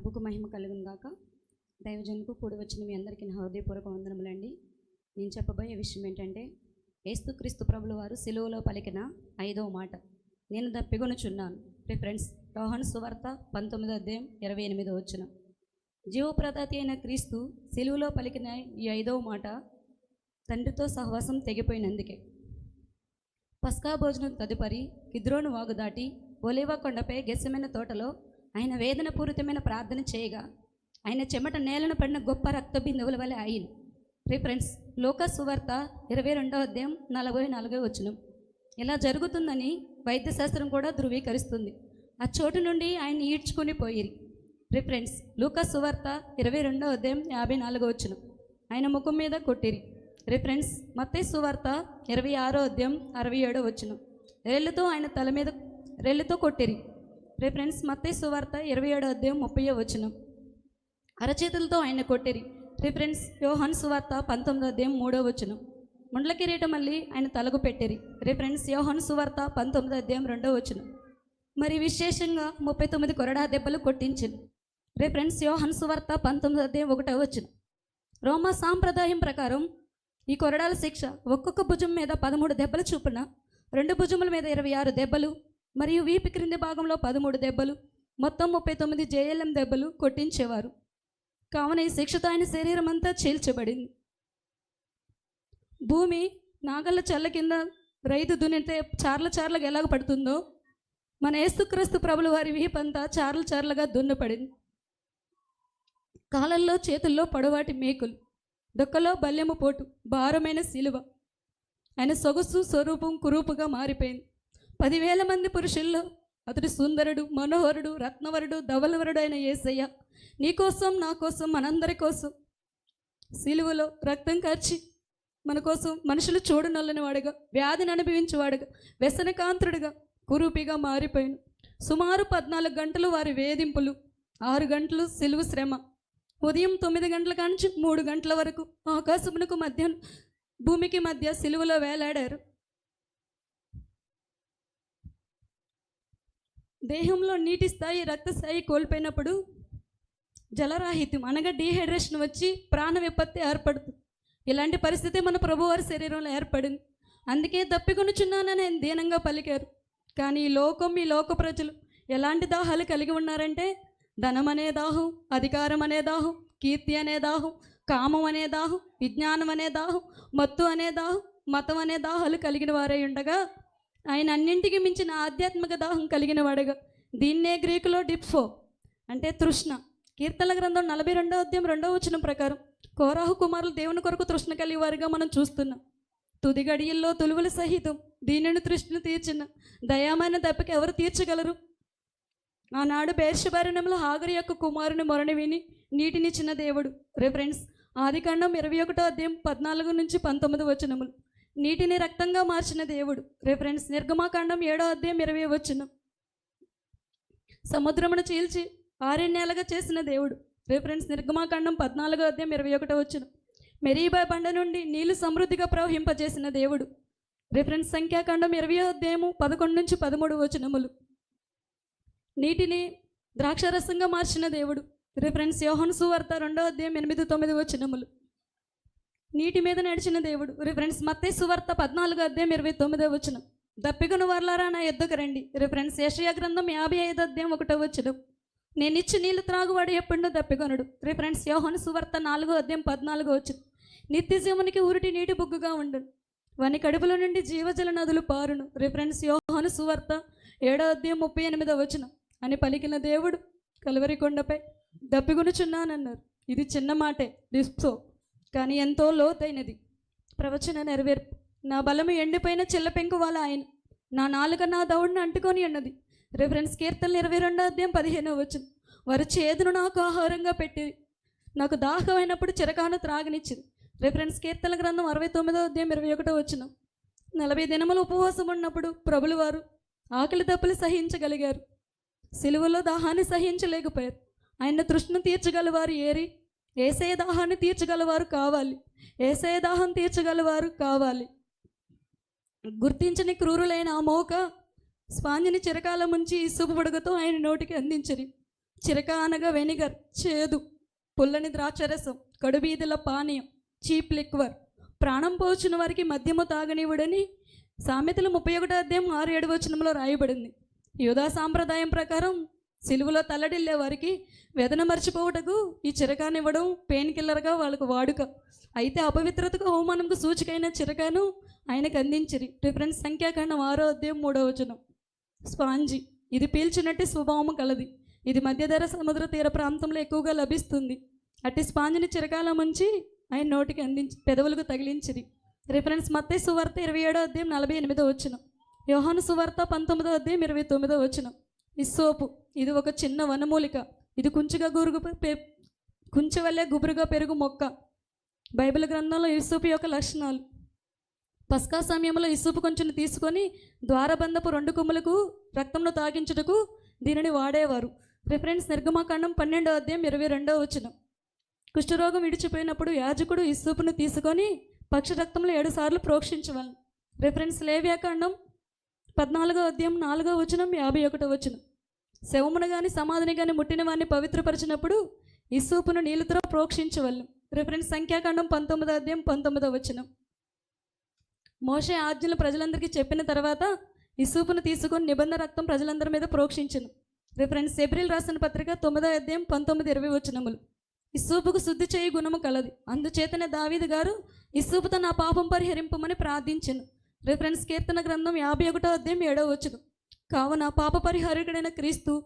ప్రభుకు మహిమ కలుగును గాక. దైవజనుకు కూడి వచ్చిన మీ అందరికీ నా హృదయపూర్వక వందనములండి. నేను చెప్పబోయే విషయం ఏంటంటే ఏస్తుక్రీస్తు ప్రభుల వారు సిలువలో పలికిన ఐదవ మాట. నేను దప్పిగొనుచున్నాను రిఫరెన్స్ రోహన్ సువార్త పంతొమ్మిదో అధ్యాయం ఇరవై ఎనిమిదో వచ్చిన జీవప్రదాతి అయిన క్రీస్తు సిలువలో పలికిన ఈ ఐదవ మాట తండ్రితో సహవాసం తెగిపోయినందుకే. పస్కా భోజనం తదుపరి కిద్రోను వాగు దాటి ఒలివ కొండపై గెస్సమైన తోటలో ఆయన వేదన పూరితమైన ప్రార్థన చేయగా ఆయన చెమట నేలను పడిన గొప్ప రక్త బిందువుల వలె ఆయన రిఫరెన్స్ లోక సువార్త ఇరవై రెండవ అధ్యాయం నలభై నాలుగో వచనం. ఇలా జరుగుతుందని వైద్యశాస్త్రం కూడా ధృవీకరిస్తుంది. ఆ చోటు నుండి ఆయన ఈడ్చుకుని పోయిరి. రిఫరెన్స్ ఫ్రెండ్స్ లూకా సువార్త ఇరవై రెండవ అధ్యాయం యాభై నాలుగో వచనం. ఆయన ముఖం మీద కొట్టిరి. రిఫరెన్స్ మత్తే సువార్త ఇరవై ఆరో అధ్యాయం అరవై ఏడో వచనం. రేళ్ళతో ఆయన తల మీద రెళ్ళతో కొట్టిరి. రే ఫ్రెండ్స్ మత్తే సువార్త ఇరవై ఏడో అధ్యాయం ముప్పై వచ్చిన అరచేతులతో ఆయన కొట్టిరి. రే ఫ్రెండ్స్ యోహన్ సువార్త పంతొమ్మిదో అధ్యాయం మూడో వచ్చిన ముండ్ల కిరీటం మళ్ళీ ఆయన తలకు పెట్టిరి. రే ఫ్రెండ్స్ యోహన్ సువార్త పంతొమ్మిదో అధ్యాయం రెండో వచ్చిన మరి విశేషంగా ముప్పై తొమ్మిది కొరడా దెబ్బలు కొట్టించింది రే ఫ్రెండ్స్ యోహన్ సువార్త పంతొమ్మిది అధ్యాయం ఒకటో వచ్చిన రోమా సాంప్రదాయం ప్రకారం ఈ కొరడాల శిక్ష ఒక్కొక్క భుజం మీద పదమూడు దెబ్బలు చొప్పున రెండు భుజముల మీద ఇరవై ఆరు దెబ్బలు మరియు వీపు క్రింది భాగంలో పదమూడు దెబ్బలు మొత్తం ముప్పై తొమ్మిది జేఎల్ఎం దెబ్బలు కొట్టించేవారు. కావున ఈ శిక్షతో ఆయన శరీరం అంతా చీల్చబడింది. భూమి నాగళ్ళ చల్ల కింద రైతు దున్నితే చార్ల చార్లకు ఎలాగ పడుతుందో? మన ఏసుక్రీస్తు ప్రభుల వారి వీపంతా చార్ల చార్లుగా దున్నపడింది కాలల్లో చేతుల్లో పొడవాటి మేకులు డొక్కలో బల్లెము పోటు భారమైన శిలువ ఆయన సొగసు స్వరూపం కురూపుగా మారిపోయింది. పదివేల మంది పురుషుల్లో అతడు సుందరుడు మనోహరుడు రత్నవరుడు ధవలవరుడు అయిన యేసయ్య నీకోసం నా కోసం మనందరి కోసం సిలువలో రక్తం కార్చి మన కోసం మనుషులు చూడనల్లని వాడుగా వ్యాధిని అనుభవించేవాడుగా వ్యసనకాంతుడుగా కురూపిగా మారిపోయాను సుమారు పద్నాలుగు గంటలు వారి వేధింపులు ఆరు గంటలు సిలువు శ్రమ ఉదయం తొమ్మిది గంటల కాంచి మూడు గంటల వరకు ఆకాశమునకు మధ్యాహ్నం భూమికి మధ్య సిలువలో వేలాడారు. దేహంలో నీటి స్థాయి రక్త స్థాయి కోల్పోయినప్పుడు జలరాహిత్యం అనగా డీహైడ్రేషన్ వచ్చి ప్రాణ విపత్తి ఏర్పడుతుంది ఇలాంటి పరిస్థితి మన ప్రభువారి శరీరంలో ఏర్పడింది. అందుకే తప్పికొనుచున్నానని ఆయన దీనంగా పలికారు. కానీ ఈ లోకం ఈ లోక ప్రజలు ఎలాంటి దాహాలు కలిగి ఉన్నారంటే ధనం అనే దాహం అధికారం అనే దాహం కీర్తి అనే దాహం కామం అనే దాహం విజ్ఞానం అనే దాహం మత్తు అనే దాహం మతం అనే దాహాలు కలిగిన వారై ఉండగా ఆయన అన్నింటికి మించిన ఆధ్యాత్మిక దాహం కలిగిన వాడుగా. దీన్నే గ్రీకులో డిప్ఫో అంటే తృష్ణ. కీర్తన గ్రంథం నలభై రెండో అధ్యాయం రెండవ వచనం ప్రకారం కోరాహు కుమారులు దేవుని కొరకు తృష్ణ కలిగి వారిగా మనం చూస్తున్నాం. తుది గడియల్లో తులువుల సహితం దీనిని తృష్ణ తీర్చిన దయామైన దెబ్బకి ఎవరు తీర్చగలరు? ఆనాడు బేర్షభరణంలో హాగరి యొక్క కుమారుని మొరని విని నీటినిచ్చిన దేవుడు. రే ఫ్రెండ్స్ ఆదికాండం ఇరవై ఒకటో అధ్యాయం పద్నాలుగు నుంచి పంతొమ్మిది వచనములు. నీటిని రక్తంగా మార్చిన దేవుడు. రిఫరెన్స్ నిర్గమాకాండం ఏడో అధ్యాయం ఇరవై వచ్చిన సముద్రమును చీల్చి ఆరణ్యాలుగా చేసిన దేవుడు. రిఫరెన్స్ నిర్గమాకాండం పద్నాలుగో అధ్యాయం ఇరవై ఒకటో వచ్చిన మెరీబా బండ నుండి నీళ్ళు సమృద్ధిగా ప్రవహింపజేసిన దేవుడు. రిఫరెన్స్ సంఖ్యాకాండం ఇరవై అధ్యాయము పదకొండు నుంచి పదమూడు వచనములు. నీటిని ద్రాక్షరసంగా మార్చిన దేవుడు. రిఫరెన్స్ యోహన్ సువార్త రెండో అధ్యాయం ఎనిమిది తొమ్మిది వచనములు. నీటి మీద నడిచిన దేవుడు. రిఫరెన్స్ మత్తే సువార్త పద్నాలుగు అధ్యాయం ఇరవై తొమ్మిదో వచ్చిన దప్పికను వర్లారా నా ఎద్దుకు రండి. రిఫరెన్స్ ఏషియా గ్రంథం యాభై ఐదు అధ్యాయం ఒకటో వచ్చిన నేను ఇచ్చి నీళ్ళు త్రాగువాడు ఎప్పుడో దప్పికొనడు. రిఫరెన్స్ యోహన్ సువార్త నాలుగో అధ్యాయం పద్నాలుగో వచ్చిన నిత్య జీవునికి ఊరిటి నీటి బుగ్గుగా ఉండు. వని కడుపులో నుండి జీవజల నదులు పారును. రిఫరెన్స్ యోహాను సువార్త ఏడో అధ్యాయం ముప్పై ఎనిమిదో వచనం. అని పలికిన దేవుడు కలవరి కొండపై దప్పికొనుచున్నానన్నారు. ఇది చిన్న మాటే. డిస్ప్సో కానీ ఎంతో లోతైనది. ప్రవచన నెరవేర్పు. నా బలము ఎండిపోయిన చిల్లపెంకు వాళ్ళ ఆయన. నా నాలుక నా దౌడును అంటుకొని అన్నది రిఫరెన్స్ కీర్తనలు ఇరవై రెండో అధ్యాయం పదిహేనో వచ్చింది వారు చేదును నాకు ఆహారంగా పెట్టేది నాకు దాహమైనప్పుడు చిరకాను త్రాగనిచ్చింది. రిఫరెన్స్ కీర్తన గ్రంథం అరవై తొమ్మిదో అధ్యాయం ఇరవై ఒకటో వచ్చిన నలభై దినములు ఉపవాసం ఉన్నప్పుడు ప్రభులు వారు ఆకలి తప్పులు సహించగలిగారు. సిలువలో దాహాన్ని సహించలేకపోయారు. ఆయన తృష్ణ తీర్చగలవారు ఏరి ఏసే దాహాన్ని తీర్చగలవారు కావాలి. ఏసే దాహం తీర్చగలవారు కావాలి. గుర్తించని క్రూరులైన ఆ మోక స్పాంజిని చిరకాల ముంచి ఇసుపు బుడగతో ఆయన నోటికి అందించరి. చిరక అనగా వెనిగర్ చేదు పుల్లని ద్రాక్షరసం కడుబీదుల పానీయం చీప్ లిక్వర్. ప్రాణం పోచిన వారికి మద్యము తాగనివ్వడని సామెతలు ముప్పై ఒకటో అధ్యాయం ఆరు ఏడు వచనంలో రాయబడింది. యూదా సాంప్రదాయం ప్రకారం సిలువలో తల్లడిల్లే వారికి వేదన మర్చిపోవటకు ఈ చిరకానివ్వడం పెయిన్ కిల్లర్గా వాళ్ళకు వాడుక. అయితే అపవిత్రతకు అవమానంకు సూచికైన చిరకాను ఆయనకు అందించిరి. రిఫరెన్స్ సంఖ్యాకాండం ఆరో అధ్యాయం మూడో వచనం. స్పాంజి ఇది పీల్చినట్టు స్వభావం కలది. ఇది మధ్యధర సముద్ర తీర ప్రాంతంలో ఎక్కువగా లభిస్తుంది. అట్టి స్పాంజిని చిరకాల ముంచి ఆయన నోటికి అందించి పెదవులకు తగిలించిరి. రిఫరెన్స్ మత్తే సువార్త ఇరవై ఏడో అధ్యాయం నలభై ఎనిమిదో వచ్చిన యోహాను సువార్త పంతొమ్మిదో అధ్యాయం ఇరవై తొమ్మిదో వచ్చినాం ఇసోపు ఇది ఒక చిన్న వనమూలిక. ఇది కుంచుగా గురుగు పే కుంచె వల్లే గుబురుగా పెరుగు మొక్క. బైబిల్ గ్రంథంలో యూసుపు యొక్క లక్షణాలు. పస్కా సమయంలో ఇసుపు కొంచెం తీసుకొని ద్వారబంధపు రెండు కొమ్ములకు రక్తంను తాగించుటకు దీనిని వాడేవారు. రిఫరెన్స్ నిర్గమాకాండం పన్నెండో అధ్యాయం ఇరవై రెండో వచ్చిన కుష్ఠరోగం విడిచిపోయినప్పుడు యాజకుడు ఇసుపును తీసుకొని పక్షి రక్తంలో ఏడు సార్లు రిఫరెన్స్ లేవ్యాకాండం పద్నాలుగో అధ్యాయం నాలుగో వచనం యాభై ఒకటో వచనం. శవమును కానీ సమాధిని కానీ ముట్టిన వారిని పవిత్రపరిచినప్పుడు ఇసూపును నీళ్ళతో ప్రోక్షించవలను. రిఫరెన్స్ సంఖ్యాకాండం పంతొమ్మిదో అధ్యాయం పంతొమ్మిదో వచనం. మోషే ఆజ్ఞలు ప్రజలందరికీ చెప్పిన తర్వాత ఇసూపును తీసుకొని నిబంధన రక్తం ప్రజలందరి మీద ప్రోక్షించను. రిఫరెన్స్ ఏప్రిల్ రాసిన పత్రిక తొమ్మిదో అధ్యాయం పంతొమ్మిది ఇరవై వచనములు. ఇసూపుకు శుద్ధి చేయి గుణము కలది. అందుచేతనే దావీదు గారు ఇసూపుతో నా పాపం పరిహరింపమని ప్రార్థించను. రిఫరెన్స్ కీర్తన గ్రంథం యాభై ఒకటో అధ్యాయం ఏడవ వచ్చును కావున పాప పరిహారకుడైన క్రీస్తు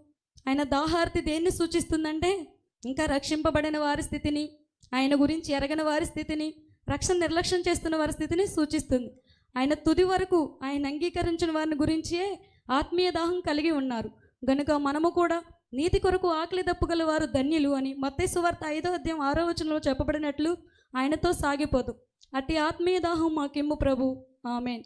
ఆయన దాహార్తి దేన్ని సూచిస్తుందంటే? ఇంకా రక్షింపబడిన వారి స్థితిని ఆయన గురించి ఎరగని వారి స్థితిని రక్షణ నిర్లక్ష్యం చేస్తున్న వారి స్థితిని సూచిస్తుంది. ఆయన తుది వరకు ఆయన అంగీకరించిన వారిని గురించే ఆత్మీయ దాహం కలిగి ఉన్నారు. గనుక మనము కూడా నీతి కొరకు ఆకలి దప్పుగల వారు ధన్యులు అని మత్తయి సువార్త ఐదో అధ్యాయం ఆరో వచనంలో చెప్పబడినట్లు ఆయనతో సాగిపోదు. అట్టి ఆత్మీయ దాహం మాకిమ్ము ప్రభు. ஆமேன்